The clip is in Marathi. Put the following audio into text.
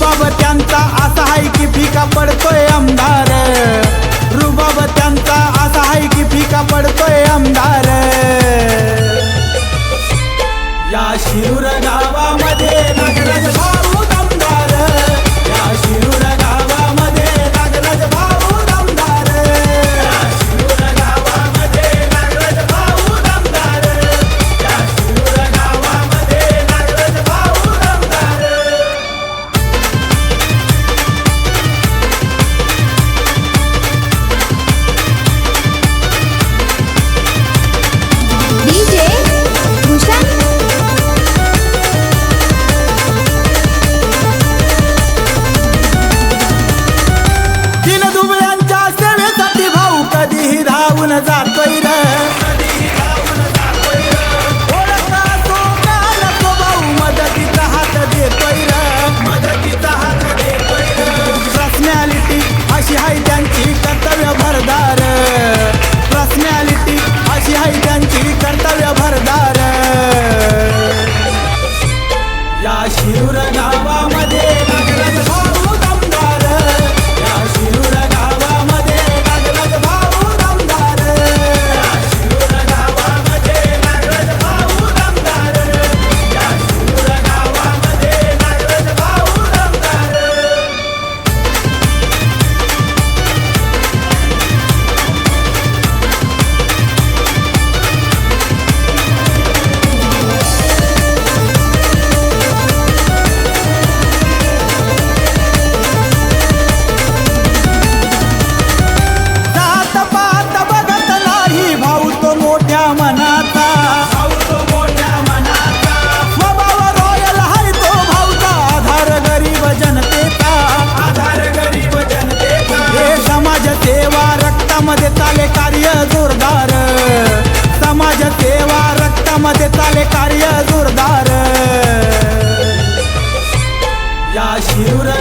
बाबा त्यांचा असा आहे की फिका पडतोय आमदार जातोय र. मदतीचा हात देतोय र. हात देतोय पर्सनॅलिटी अशी आहे त्यांची कर्तव्य भरदार पर्सनॅलिटी अशी आहे त्यांची कर्तव्य भरदार या शिवूर गावामध्ये सेवा रक्तामध्ये चाले कार्य जोरदार. समाज सेवा रक्तामध्ये चाले कार्य जोरदार. या शिवरा